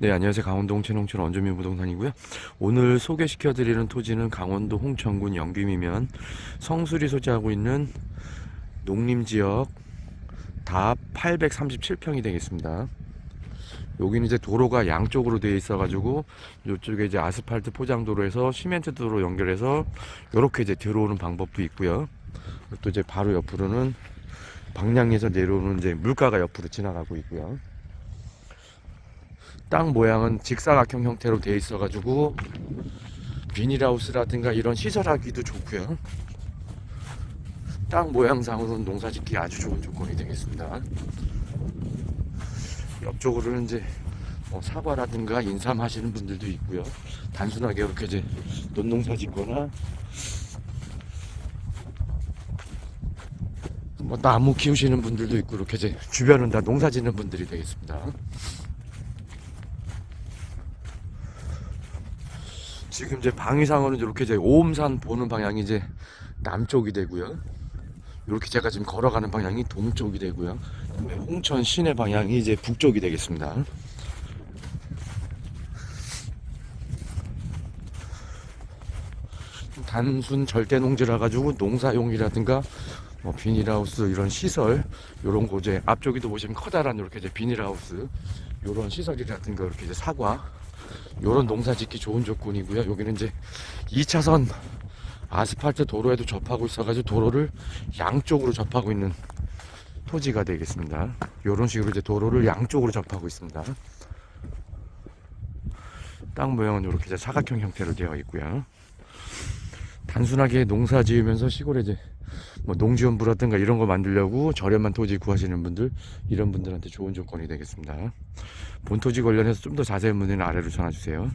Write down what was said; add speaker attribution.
Speaker 1: 네, 안녕하세요. 강원도 홍천 홍천 원주민 부동산이고요. 오늘 소개시켜 드리는 토지는 강원도 홍천군 영귀미면 성수리 소재하고 있는 농림 지역 답 837평이 되겠습니다. 여기는 이제 도로가 양쪽으로 되어 있어 가지고 이쪽에 이제 아스팔트 포장도로에서 시멘트 도로 연결해서 이렇게 이제 들어오는 방법도 있고요. 또 이제 바로 옆으로는 방향에서 내려오는 이제 물가가 옆으로 지나가고 있고요. 땅 모양은 직사각형 형태로 되어 있어 가지고 비닐하우스라든가 이런 시설하기도 좋고요. 땅 모양상으로는 농사짓기 아주 좋은 조건이 되겠습니다. 옆쪽으로는 이제 뭐 사과라든가 인삼 하시는 분들도 있고요. 단순하게 이렇게 이제 논농사 짓거나 뭐 나무 키우시는 분들도 있고 이렇게 이제 주변은 다 농사 짓는 분들이 되겠습니다. 지금 이제 방위상으로는 이렇게 이제 오음산 보는 방향이 이제 남쪽이 되고요. 이렇게 제가 지금 걸어가는 방향이 동쪽이 되고요. 홍천 시내 방향이 이제 북쪽이 되겠습니다. 단순 절대 농지라 가지고 농사용이라든가 뭐 비닐하우스 이런 시설 요런 곳에 앞쪽에도 보시면 커다란 이렇게 이제 비닐하우스 요런 시설이라든가 이렇게 이제 사과 요런 농사 짓기 좋은 조건이고요. 여기는 이제 2차선 아스팔트 도로에도 접하고 있어가지고 도로를 양쪽으로 접하고 있는 토지가 되겠습니다. 요런 식으로 이제 도로를 양쪽으로 접하고 있습니다. 땅 모양은 이렇게 사각형 형태로 되어 있고요. 단순하게 농사 지으면서 시골에 이제 뭐 농지원부라든가 이런 거 만들려고 저렴한 토지 구하시는 분들 이런 분들한테 좋은 조건이 되겠습니다. 본토지 관련해서 좀 더 자세한 문의는 아래로 전화 주세요.